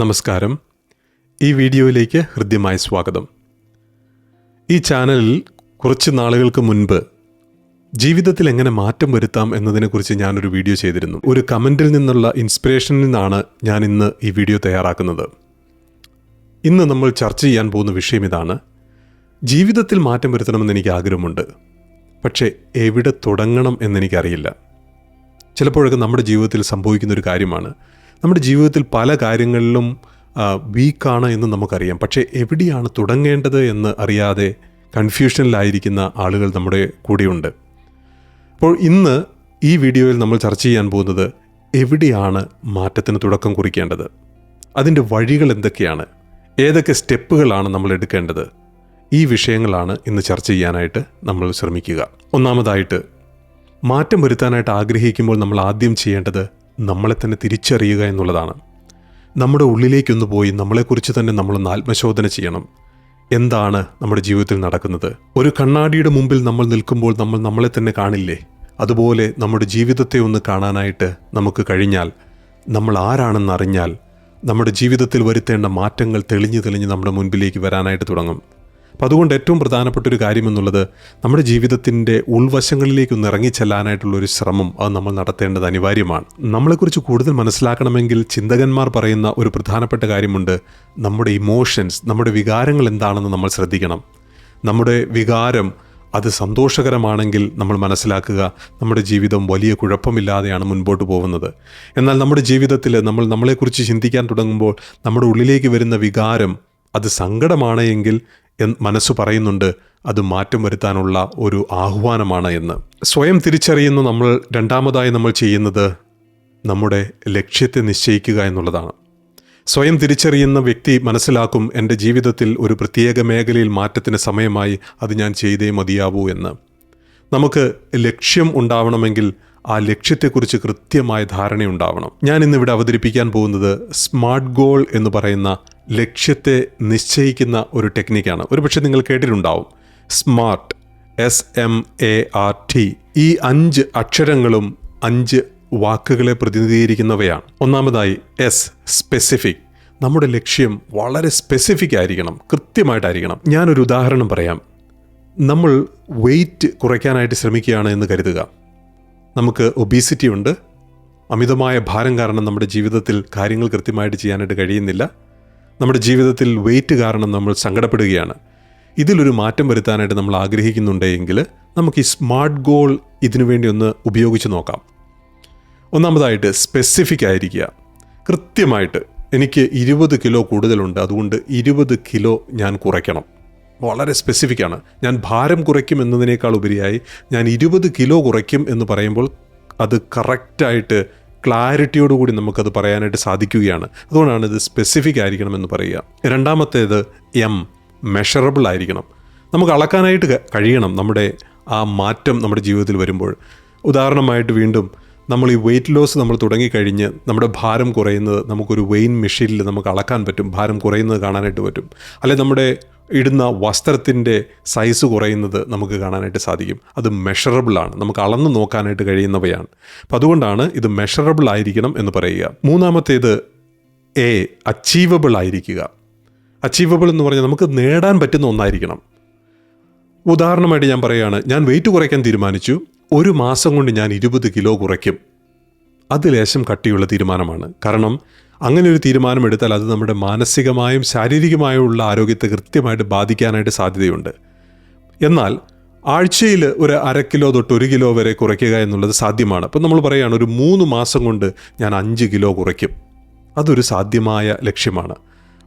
നമസ്കാരം. ഈ വീഡിയോയിലേക്ക് ഹൃദ്യമായ സ്വാഗതം. ഈ ചാനലിൽ കുറച്ച് നാളുകൾക്ക് മുൻപ് ജീവിതത്തിൽ എങ്ങനെ മാറ്റം വരുത്താം എന്നതിനെക്കുറിച്ച് ഞാനൊരു വീഡിയോ ചെയ്തിരുന്നു. ഒരു കമന്റിൽ നിന്നുള്ള ഇൻസ്പിറേഷനിൽ നിന്നാണ് ഞാൻ ഇന്ന് ഈ വീഡിയോ തയ്യാറാക്കുന്നത്. ഇന്ന് നമ്മൾ ചർച്ച ചെയ്യാൻ പോകുന്ന വിഷയം ഇതാണ്. ജീവിതത്തിൽ മാറ്റം വരുത്തണമെന്ന് എനിക്ക് ആഗ്രഹമുണ്ട്. പക്ഷേ എവിടെ തുടങ്ങണം എന്നെനിക്കറിയില്ല ചിലപ്പോഴൊക്കെ നമ്മുടെ ജീവിതത്തിൽ സംഭവിക്കുന്ന ഒരു കാര്യമാണ് നമ്മുടെ ജീവിതത്തിൽ പല കാര്യങ്ങളിലും വീക്കാണ് എന്ന് നമുക്കറിയാം. പക്ഷേ എവിടെയാണ് തുടങ്ങേണ്ടത് എന്ന് അറിയാതെ കൺഫ്യൂഷനിലായിരിക്കുന്ന ആളുകൾ നമ്മുടെ കൂടെയുണ്ട്. അപ്പോൾ ഇന്ന് ഈ വീഡിയോയിൽ നമ്മൾ ചർച്ച ചെയ്യാൻ പോകുന്നത് എവിടെയാണ് മാറ്റത്തിന് തുടക്കം കുറിക്കേണ്ടത്? അതിന്റെ വഴികൾ എന്തൊക്കെയാണ്? ഏതൊക്കെ സ്റ്റെപ്പുകളാണ് നമ്മൾ എടുക്കേണ്ടത്? ഈ വിഷയങ്ങളാണ് ഇന്ന് ചർച്ച ചെയ്യാനായിട്ട് നമ്മൾ ശ്രമിക്കുക. ഒന്നാമതായിട്ട് മാറ്റം വരുത്താനായിട്ട് ആഗ്രഹിക്കുമ്പോൾ നമ്മൾ ആദ്യം ചെയ്യേണ്ടത് നമ്മളെ തന്നെ തിരിച്ചറിയുക എന്നുള്ളതാണ്. നമ്മുടെ ഉള്ളിലേക്കൊന്ന് പോയി നമ്മളെക്കുറിച്ച് തന്നെ നമ്മളൊന്ന് ആത്മശോധന ചെയ്യണം. എന്താണ് നമ്മുടെ ജീവിതത്തിൽ നടക്കുന്നത്? ഒരു കണ്ണാടിയുടെ മുമ്പിൽ നമ്മൾ നിൽക്കുമ്പോൾ നമ്മൾ നമ്മളെ തന്നെ കാണില്ലേ? അതുപോലെ നമ്മുടെ ജീവിതത്തെ ഒന്ന് കാണാനായിട്ട് നമുക്ക് കഴിഞ്ഞാൽ നമ്മൾ ആരാണെന്ന് അറിഞ്ഞാൽ നമ്മുടെ ജീവിതത്തിൽ വരുത്തേണ്ട മാറ്റങ്ങൾ തെളിഞ്ഞു തെളിഞ്ഞ് നമ്മുടെ മുൻപിലേക്ക് വരാനായിട്ട് തുടങ്ങും. അപ്പം അതുകൊണ്ട് ഏറ്റവും പ്രധാനപ്പെട്ട ഒരു കാര്യം എന്നുള്ളത് നമ്മുടെ ജീവിതത്തിന്റെ ഉൾവശങ്ങളിലേക്ക് ഉൾവശങ്ങളിലേക്കൊന്ന് ഇറങ്ങിച്ചെല്ലാനായിട്ടുള്ള ഒരു ശ്രമം അത് നമ്മൾ നടത്തേണ്ടത് അനിവാര്യമാണ്. നമ്മളെക്കുറിച്ച് കൂടുതൽ മനസ്സിലാക്കണമെങ്കിൽ ചിന്തകന്മാർ പറയുന്ന ഒരു പ്രധാനപ്പെട്ട കാര്യമുണ്ട് നമ്മുടെ ഇമോഷൻസ് നമ്മുടെ വികാരങ്ങൾ എന്താണെന്ന് നമ്മൾ ശ്രദ്ധിക്കണം. നമ്മുടെ വികാരം അത് സന്തോഷകരമാണെങ്കിൽ നമ്മൾ മനസ്സിലാക്കുക നമ്മുടെ ജീവിതം വലിയ കുഴപ്പമില്ലാതെയാണ് മുൻപോട്ട് പോകുന്നത്. എന്നാൽ നമ്മുടെ ജീവിതത്തിൽ നമ്മൾ നമ്മളെക്കുറിച്ച് ചിന്തിക്കാൻ തുടങ്ങുമ്പോൾ നമ്മുടെ ഉള്ളിലേക്ക് വരുന്ന വികാരം അത് സങ്കടമാണ് എങ്കിൽ മനസ്സ് പറയുന്നുണ്ട് അത് മാറ്റം വരുത്താനുള്ള ഒരു ആഹ്വാനമാണ് എന്ന്. സ്വയം തിരിച്ചറിയുന്ന നമ്മൾ രണ്ടാമതായി നമ്മൾ ചെയ്യുന്നത് നമ്മുടെ ലക്ഷ്യത്തെ നിശ്ചയിക്കുക എന്നുള്ളതാണ്. സ്വയം തിരിച്ചറിയുന്ന വ്യക്തി മനസ്സിലാക്കും എന്റെ ജീവിതത്തിൽ ഒരു പ്രത്യേക മേഖലയിൽ മാറ്റത്തിന് സമയമായി അത് ഞാൻ ചെയ്തേ മതിയാവൂ എന്ന്. നമുക്ക് ലക്ഷ്യം ഉണ്ടാവണമെങ്കിൽ ആ ലക്ഷ്യത്തെക്കുറിച്ച് കൃത്യമായ ധാരണയുണ്ടാവണം. ഞാൻ ഇന്നിവിടെ അവതരിപ്പിക്കാൻ പോകുന്നത് സ്മാർട്ട് ഗോൾ എന്ന് പറയുന്ന ലക്ഷ്യത്തെ നിശ്ചയിക്കുന്ന ഒരു ടെക്നിക്കാണ്. ഒരുപക്ഷെ നിങ്ങൾ കേട്ടിട്ടുണ്ടാവും. Smart S M A R T ഈ അഞ്ച് അക്ഷരങ്ങളും അഞ്ച് വാക്കുകളെ പ്രതിനിധീകരിക്കുന്നവയാണ്. ഒന്നാമതായി എസ് സ്പെസിഫിക് നമ്മുടെ ലക്ഷ്യം വളരെ സ്പെസിഫിക് ആയിരിക്കണം കൃത്യമായിട്ടായിരിക്കണം. ഞാനൊരു ഉദാഹരണം പറയാം. നമ്മൾ വെയിറ്റ് കുറയ്ക്കാനായിട്ട് ശ്രമിക്കുകയാണ് എന്ന് കരുതുക. നമുക്ക് ഒബീസിറ്റി ഉണ്ട്. അമിതമായ ഭാരം കാരണം നമ്മുടെ ജീവിതത്തിൽ കാര്യങ്ങൾ കൃത്യമായിട്ട് ചെയ്യാനായിട്ട് കഴിയുന്നില്ല. നമ്മുടെ ജീവിതത്തിൽ വെയിറ്റ് കാരണം നമ്മൾ സങ്കടപ്പെടുകയാണ്. ഇതിലൊരു മാറ്റം വരുത്താനായിട്ട് നമ്മൾ ആഗ്രഹിക്കുന്നുണ്ടെങ്കിൽ നമുക്ക് ഈ സ്മാർട്ട് ഗോൾ ഇതിനുവേണ്ടി ഒന്ന് ഉപയോഗിച്ച് നോക്കാം. ഒന്നാമതായിട്ട് സ്പെസിഫിക് ആയിരിക്കുക. കൃത്യമായിട്ട് എനിക്ക് ഇരുപത് കിലോ കൂടുതലുണ്ട്. അതുകൊണ്ട് ഇരുപത് കിലോ ഞാൻ കുറയ്ക്കണം. വളരെ സ്പെസിഫിക് ആണ്. ഞാൻ ഭാരം കുറയ്ക്കും എന്നതിനേക്കാൾ ഉപരിയായി ഞാൻ ഇരുപത് കിലോ കുറയ്ക്കും എന്ന് പറയുമ്പോൾ അത് കറക്റ്റായിട്ട് ക്ലാരിറ്റിയോടുകൂടി നമുക്കത് പറയാനായിട്ട് സാധിക്കുകയാണ്. അതുകൊണ്ടാണ് ഇത് സ്പെസിഫിക് ആയിരിക്കണം എന്ന് പറയുക. രണ്ടാമത്തേത് എം മെഷറബിൾ ആയിരിക്കണം. നമുക്ക് അളക്കാനായിട്ട് കഴിയണം നമ്മുടെ ആ മാറ്റം നമ്മുടെ ജീവിതത്തിൽ വരുമ്പോൾ. ഉദാഹരണമായിട്ട് വീണ്ടും നമ്മൾ ഈ വെയിറ്റ് ലോസ് നമ്മൾ തുടങ്ങിക്കഴിഞ്ഞ് നമ്മുടെ ഭാരം കുറയുന്നത് നമുക്കൊരു വെയിൻ മെഷീനിൽ നമുക്ക് അളക്കാൻ പറ്റും. ഭാരം കുറയുന്നത് കാണാനായിട്ട് പറ്റും. അല്ലെ നമ്മുടെ ഇടുന്ന വസ്ത്രത്തിന്റെ സൈസ് കുറയുന്നത് നമുക്ക് കാണാനായിട്ട് സാധിക്കും. അത് മെഷറബിളാണ് നമുക്ക് അളന്ന് നോക്കാനായിട്ട് കഴിയുന്നവയാണ്. അപ്പം അതുകൊണ്ടാണ് ഇത് മെഷറബിൾ ആയിരിക്കണം എന്ന് പറയുക. മൂന്നാമത്തേത് എ അച്ചീവബിൾ ആയിരിക്കുക. അച്ചീവബിൾ എന്ന് പറഞ്ഞാൽ നമുക്ക് നേടാൻ പറ്റുന്ന ഒന്നായിരിക്കണം. ഉദാഹരണമായിട്ട് ഞാൻ പറയുകയാണ് ഞാൻ വെയിറ്റ് കുറയ്ക്കാൻ തീരുമാനിച്ചു. ഒരു മാസം കൊണ്ട് ഞാൻ ഇരുപത് കിലോ കുറയ്ക്കും. അത് ലേശം കട്ടിയുള്ള തീരുമാനമാണ്. കാരണം അങ്ങനെ ഒരു തീരുമാനമെടുത്താൽ അത് നമ്മുടെ മാനസികമായും ശാരീരികമായുള്ള ആരോഗ്യത്തെ കൃത്യമായിട്ട് ബാധിക്കാനായിട്ട് സാധ്യതയുണ്ട്. എന്നാൽ ആഴ്ചയിൽ ഒരു അര കിലോ തൊട്ട് ഒരു കിലോ വരെ കുറയ്ക്കുക എന്നുള്ളത് സാധ്യമാണ്. അപ്പം നമ്മൾ പറയുകയാണ് ഒരു മൂന്ന് മാസം കൊണ്ട് ഞാൻ അഞ്ച് കിലോ കുറയ്ക്കും. അതൊരു സാധ്യമായ ലക്ഷ്യമാണ്.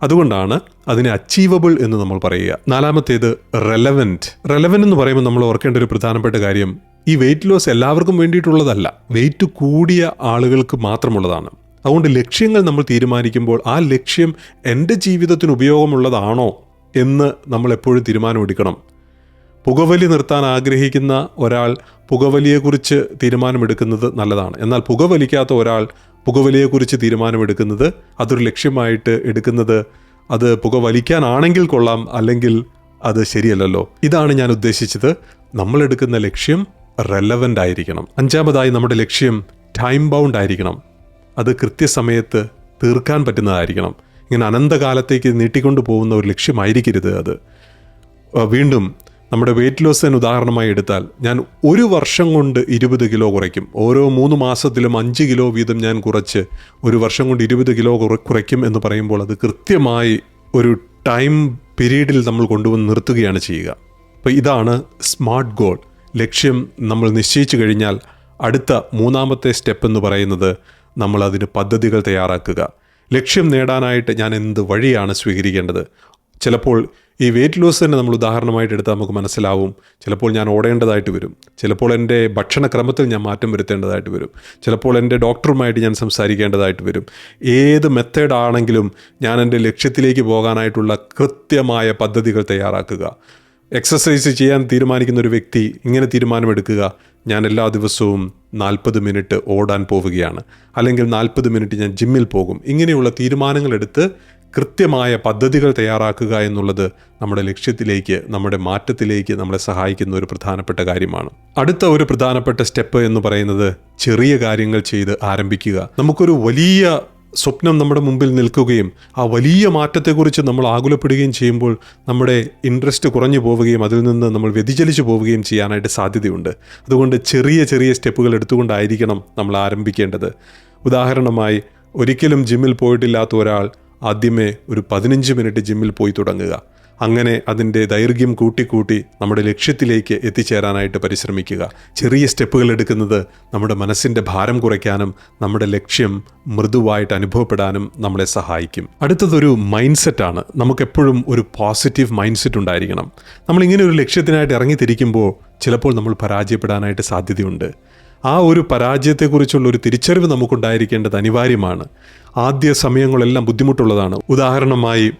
അതുകൊണ്ടാണ് അതിനെ അച്ചീവബിൾ എന്ന് നമ്മൾ പറയുക. നാലാമത്തേത് റെലവന്റ് റെലവന്റ് എന്ന് പറയുമ്പോൾ നമ്മൾ ഓർക്കേണ്ട ഒരു പ്രധാനപ്പെട്ട കാര്യം ഈ വെയിറ്റ് ലോസ് എല്ലാവർക്കും വേണ്ടിയിട്ടുള്ളതല്ല. വെയിറ്റ് കൂടിയ ആളുകൾക്ക് മാത്രമുള്ളതാണ്. അതുകൊണ്ട് ലക്ഷ്യങ്ങൾ നമ്മൾ തീരുമാനിക്കുമ്പോൾ ആ ലക്ഷ്യം എന്റെ ജീവിതത്തിന് ഉപയോഗമുള്ളതാണോ എന്ന് നമ്മൾ എപ്പോഴും തീരുമാനമെടുക്കണം. പുകവലി നിർത്താൻ ആഗ്രഹിക്കുന്ന ഒരാൾ പുകവലിയെക്കുറിച്ച് തീരുമാനമെടുക്കുന്നത് നല്ലതാണ്. എന്നാൽ പുകവലിക്കാത്ത ഒരാൾ പുകവലിയെക്കുറിച്ച് തീരുമാനമെടുക്കുന്നത് അതൊരു ലക്ഷ്യമായിട്ട് എടുക്കുന്നത് അത് പുകവലിക്കാനാണെങ്കിൽ കൊള്ളാം അല്ലെങ്കിൽ അത് ശരിയല്ലല്ലോ. ഇതാണ് ഞാൻ ഉദ്ദേശിച്ചത്. നമ്മളെടുക്കുന്ന ലക്ഷ്യം റെലവന്റ് ആയിരിക്കണം. അഞ്ചാമതായി നമ്മുടെ ലക്ഷ്യം ടൈം ബൗണ്ട് ആയിരിക്കണം. അത് കൃത്യസമയത്ത് തീർക്കാൻ പറ്റുന്നതായിരിക്കണം. ഇങ്ങനെ അനന്തകാലത്തേക്ക് നീട്ടിക്കൊണ്ടു പോകുന്ന ഒരു ലക്ഷ്യമായിരിക്കരുത് അത്. വീണ്ടും നമ്മുടെ വെയിറ്റ് ലോസിന് ഉദാഹരണമായി എടുത്താൽ ഞാൻ ഒരു വർഷം കൊണ്ട് ഇരുപത് കിലോ കുറയ്ക്കും. ഓരോ മൂന്ന് മാസത്തിലും അഞ്ച് കിലോ വീതം ഞാൻ കുറച്ച് ഒരു വർഷം കൊണ്ട് ഇരുപത് കിലോ കുറയ്ക്കും എന്ന് പറയുമ്പോൾ അത് കൃത്യമായി ഒരു ടൈം പീരീഡിൽ നമ്മൾ കൊണ്ടുവന്ന് നിർത്തുകയാണ് ചെയ്യുക. അപ്പോൾ ഇതാണ് സ്മാർട്ട് ഗോൾ ലക്ഷ്യം നമ്മൾ നിശ്ചയിച്ചു കഴിഞ്ഞാൽ അടുത്ത മൂന്നാമത്തെ സ്റ്റെപ്പ് എന്ന് പറയുന്നത് നമ്മൾ അതിന് പദ്ധതികൾ തയ്യാറാക്കുക. ലക്ഷ്യം നേടാനായിട്ട് ഞാൻ എന്ത് വഴിയാണ് സ്വീകരിക്കേണ്ടത്? ചിലപ്പോൾ ഈ വെയിറ്റ് ലോസ് തന്നെ നമ്മൾ ഉദാഹരണമായിട്ട് എടുത്താൽ നമുക്ക് മനസ്സിലാവും. ചിലപ്പോൾ ഞാൻ ഓടേണ്ടതായിട്ട് വരും. ചിലപ്പോൾ എന്റെ ഭക്ഷണക്രമത്തിൽ ഞാൻ മാറ്റം വരുത്തേണ്ടതായിട്ട് വരും. ചിലപ്പോൾ എന്റെ ഡോക്ടറുമായിട്ട് ഞാൻ സംസാരിക്കേണ്ടതായിട്ട് വരും. ഏത് മെത്തേഡ് ആണെങ്കിലും ഞാൻ എന്റെ ലക്ഷ്യത്തിലേക്ക് പോകാനായിട്ടുള്ള കൃത്യമായ പദ്ധതികൾ തയ്യാറാക്കുക. എക്സസൈസ് ചെയ്യാൻ തീരുമാനിക്കുന്ന ഒരു വ്യക്തി ഇങ്ങനെ തീരുമാനമെടുക്കുക ഞാൻ എല്ലാ ദിവസവും നാൽപ്പത് മിനിറ്റ് ഓടാൻ പോവുകയാണ്. അല്ലെങ്കിൽ നാൽപ്പത് മിനിറ്റ് ഞാൻ ജിമ്മിൽ പോകും. ഇങ്ങനെയുള്ള തീരുമാനങ്ങളെടുത്ത് കൃത്യമായ പദ്ധതികൾ തയ്യാറാക്കുക എന്നുള്ളത് നമ്മുടെ ലക്ഷ്യത്തിലേക്ക് നമ്മുടെ മാറ്റത്തിലേക്ക് നമ്മളെ സഹായിക്കുന്ന ഒരു പ്രധാനപ്പെട്ട കാര്യമാണ്. അടുത്ത ഒരു പ്രധാനപ്പെട്ട സ്റ്റെപ്പ് എന്ന് പറയുന്നത് ചെറിയ കാര്യങ്ങൾ ചെയ്ത് ആരംഭിക്കുക. നമുക്കൊരു വലിയ സ്വപ്നം നമ്മുടെ മുമ്പിൽ നിൽക്കുകയും ആ വലിയ മാറ്റത്തെക്കുറിച്ച് നമ്മൾ ആകുലപ്പെടുകയും ചെയ്യുമ്പോൾ നമ്മുടെ ഇൻട്രസ്റ്റ് കുറഞ്ഞു പോവുകയും അതിൽ നിന്ന് നമ്മൾ വ്യതിചലിച്ചു പോവുകയും ചെയ്യാനായിട്ട് സാധ്യതയുണ്ട്. അതുകൊണ്ട് ചെറിയ ചെറിയ സ്റ്റെപ്പുകൾ എടുത്തുകൊണ്ടായിരിക്കണം നമ്മൾ ആരംഭിക്കേണ്ടത്. ഉദാഹരണമായി ഒരിക്കലും ജിമ്മിൽ പോയിട്ടില്ലാത്ത ഒരാൾ ആദ്യമേ ഒരു പതിനഞ്ച് മിനിറ്റ് ജിമ്മിൽ പോയി തുടങ്ങുക. അങ്ങനെ അതിന്റെ ദൈർഘ്യം കൂട്ടിക്കൂട്ടി നമ്മുടെ ലക്ഷ്യത്തിലേക്ക് എത്തിച്ചേരാനായിട്ട് പരിശ്രമിക്കുക. ചെറിയ സ്റ്റെപ്പുകൾ എടുക്കുന്നത് നമ്മുടെ മനസ്സിന്റെ ഭാരം കുറയ്ക്കാനും നമ്മുടെ ലക്ഷ്യം മൃദുവായിട്ട് അനുഭവപ്പെടാനും നമ്മളെ സഹായിക്കും. അടുത്തതൊരു മൈൻഡ് സെറ്റാണ് നമുക്കെപ്പോഴും ഒരു പോസിറ്റീവ് മൈൻഡ് സെറ്റ് ഉണ്ടായിരിക്കണം. നമ്മളിങ്ങനെ ഒരു ലക്ഷ്യത്തിനായിട്ട് ഇറങ്ങിത്തിരിക്കുമ്പോൾ ചിലപ്പോൾ നമ്മൾ പരാജയപ്പെടാനായിട്ട് സാധ്യതയുണ്ട്. ആ ഒരു പരാജയത്തെക്കുറിച്ചുള്ള ഒരു തിരിച്ചറിവ് നമുക്കുണ്ടായിരിക്കേണ്ടത് അനിവാര്യമാണ്. ആദ്യ സമയങ്ങളെല്ലാം ബുദ്ധിമുട്ടുള്ളതാണ്. ഉദാഹരണമായി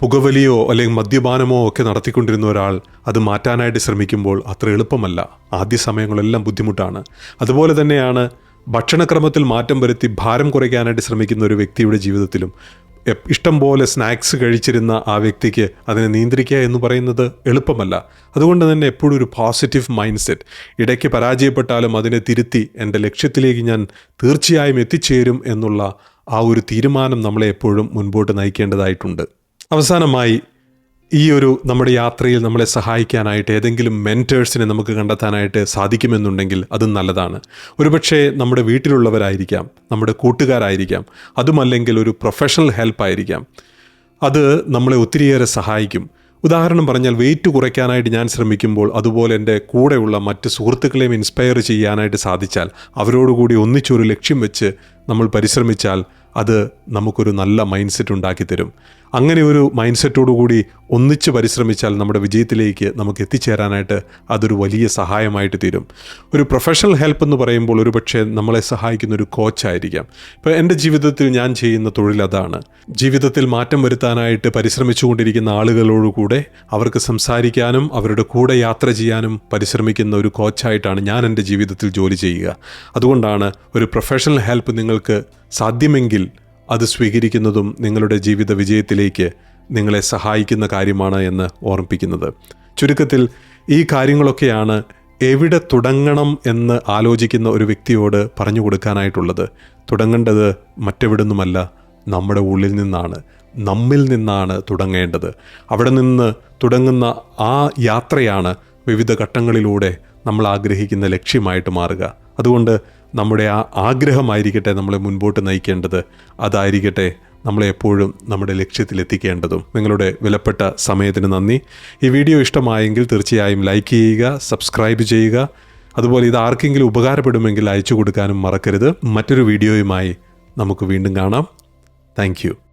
പുകവലിയോ അല്ലെങ്കിൽ മദ്യപാനമോ ഒക്കെ നടത്തിക്കൊണ്ടിരുന്ന ഒരാൾ അത് മാറ്റാനായിട്ട് ശ്രമിക്കുമ്പോൾ അത്ര എളുപ്പമല്ല. ആദ്യ സമയങ്ങളെല്ലാം ബുദ്ധിമുട്ടാണ്. അതുപോലെ തന്നെയാണ് ഭക്ഷണക്രമത്തിൽ മാറ്റം വരുത്തി ഭാരം കുറയ്ക്കാനായിട്ട് ശ്രമിക്കുന്ന ഒരു വ്യക്തിയുടെ ജീവിതത്തിലും. ഇഷ്ടം പോലെ സ്നാക്സ് കഴിച്ചിരുന്ന ആ വ്യക്തിക്ക് അതിനെ നിയന്ത്രിക്കുക എന്ന് പറയുന്നത് എളുപ്പമല്ല. അതുകൊണ്ട് തന്നെ എപ്പോഴും ഒരു പോസിറ്റീവ് മൈൻഡ് സെറ്റ് ഇടയ്ക്ക് പരാജയപ്പെട്ടാലും അതിനെ തിരുത്തി എന്റെ ലക്ഷ്യത്തിലേക്ക് ഞാൻ തീർച്ചയായും എത്തിച്ചേരും എന്നുള്ള ആ ഒരു തീരുമാനം നമ്മളെ എപ്പോഴും മുൻപോട്ട് നയിക്കേണ്ടതായിട്ടുണ്ട്. അവസാനമായി ഈ ഒരു നമ്മുടെ യാത്രയിൽ നമ്മളെ സഹായിക്കാനായിട്ട് ഏതെങ്കിലും മെന്റേഴ്സിനെ നമുക്ക് കണ്ടെത്താനായിട്ട് സാധിക്കുമെന്നുണ്ടെങ്കിൽ അത് നല്ലതാണ്. ഒരുപക്ഷെ നമ്മുടെ വീട്ടിലുള്ളവരായിരിക്കാം നമ്മുടെ കൂട്ടുകാരായിരിക്കാം അതുമല്ലെങ്കിൽ ഒരു പ്രൊഫഷണൽ ഹെൽപ്പ് ആയിരിക്കാം. അത് നമ്മളെ ഒത്തിരിയേറെ സഹായിക്കും. ഉദാഹരണം പറഞ്ഞാൽ വെയിറ്റ് കുറയ്ക്കാനായിട്ട് ഞാൻ ശ്രമിക്കുമ്പോൾ അതുപോലെ എന്റെ കൂടെയുള്ള മറ്റ് സുഹൃത്തുക്കളെയും ഇൻസ്പയർ ചെയ്യാനായിട്ട് സാധിച്ചാൽ അവരോടുകൂടി ഒന്നിച്ചൊരു ലക്ഷ്യം വെച്ച് നമ്മൾ പരിശ്രമിച്ചാൽ അത് നമുക്കൊരു നല്ല മൈൻഡ് സെറ്റ് ഉണ്ടാക്കി തരും അങ്ങനെ ഒരു മൈൻഡ് സെറ്റോടുകൂടി ഒന്നിച്ച് പരിശ്രമിച്ചാൽ നമ്മുടെ വിജയത്തിലേക്ക് നമുക്ക് എത്തിച്ചേരാനായിട്ട് അതൊരു വലിയ സഹായമായിട്ട് തീരും. ഒരു പ്രൊഫഷണൽ ഹെൽപ്പ് എന്ന് പറയുമ്പോൾ ഒരു പക്ഷേ നമ്മളെ സഹായിക്കുന്ന ഒരു കോച്ചായിരിക്കാം ഇപ്പോൾ എന്റെ ജീവിതത്തിൽ ഞാൻ ചെയ്യുന്ന തൊഴിൽ അതാണ്. ജീവിതത്തിൽ മാറ്റം വരുത്താനായിട്ട് പരിശ്രമിച്ചുകൊണ്ടിരിക്കുന്ന ആളുകളോടുകൂടെ അവർക്ക് സംസാരിക്കാനും അവരുടെ കൂടെ യാത്ര ചെയ്യാനും പരിശ്രമിക്കുന്ന ഒരു കോച്ചായിട്ടാണ് ഞാൻ എന്റെ ജീവിതത്തിൽ ജോലി ചെയ്യുക. അതുകൊണ്ടാണ് ഒരു പ്രൊഫഷണൽ ഹെൽപ്പ് നിങ്ങൾക്ക് സാധ്യമെങ്കിൽ അത് സ്വീകരിക്കുന്നതും നിങ്ങളുടെ ജീവിത വിജയത്തിലേക്ക് നിങ്ങളെ സഹായിക്കുന്ന കാര്യമാണ് എന്ന് ഓർമ്മിപ്പിക്കുന്നത്. ചുരുക്കത്തിൽ ഈ കാര്യങ്ങളൊക്കെയാണ് എവിടെ തുടങ്ങണം എന്ന് ആലോചിക്കുന്ന ഒരു വ്യക്തിയോട് പറഞ്ഞു കൊടുക്കാനായിട്ടുള്ളത്. തുടങ്ങേണ്ടത് മറ്റെവിടുന്നുമല്ല നമ്മുടെ ഉള്ളിൽ നിന്നാണ് നമ്മിൽ നിന്നാണ് തുടങ്ങേണ്ടത്. അവിടെ നിന്ന് തുടങ്ങുന്ന ആ യാത്രയാണ് വിവിധ ഘട്ടങ്ങളിലൂടെ നമ്മൾ ആഗ്രഹിക്കുന്ന ലക്ഷ്യമായിട്ട് മാറുക. അതുകൊണ്ട് നമ്മുടെ ആ ആഗ്രഹമായിരിക്കട്ടെ നമ്മളെ മുൻപോട്ട് നയിക്കേണ്ടത്. അതായിരിക്കട്ടെ നമ്മളെ എപ്പോഴും നമ്മുടെ ലക്ഷ്യത്തിലെത്തിക്കേണ്ടതും. നിങ്ങളുടെ വിലപ്പെട്ട സമയത്തിന് നന്ദി. ഈ വീഡിയോ ഇഷ്ടമായെങ്കിൽ തീർച്ചയായും ലൈക്ക് ചെയ്യുക സബ്സ്ക്രൈബ് ചെയ്യുക. അതുപോലെ ഇത് ആർക്കെങ്കിലും ഉപകാരപ്പെടുമെങ്കിൽ അയച്ചു കൊടുക്കാനും മറക്കരുത്. മറ്റൊരു വീഡിയോയുമായി നമുക്ക് വീണ്ടും കാണാം. താങ്ക്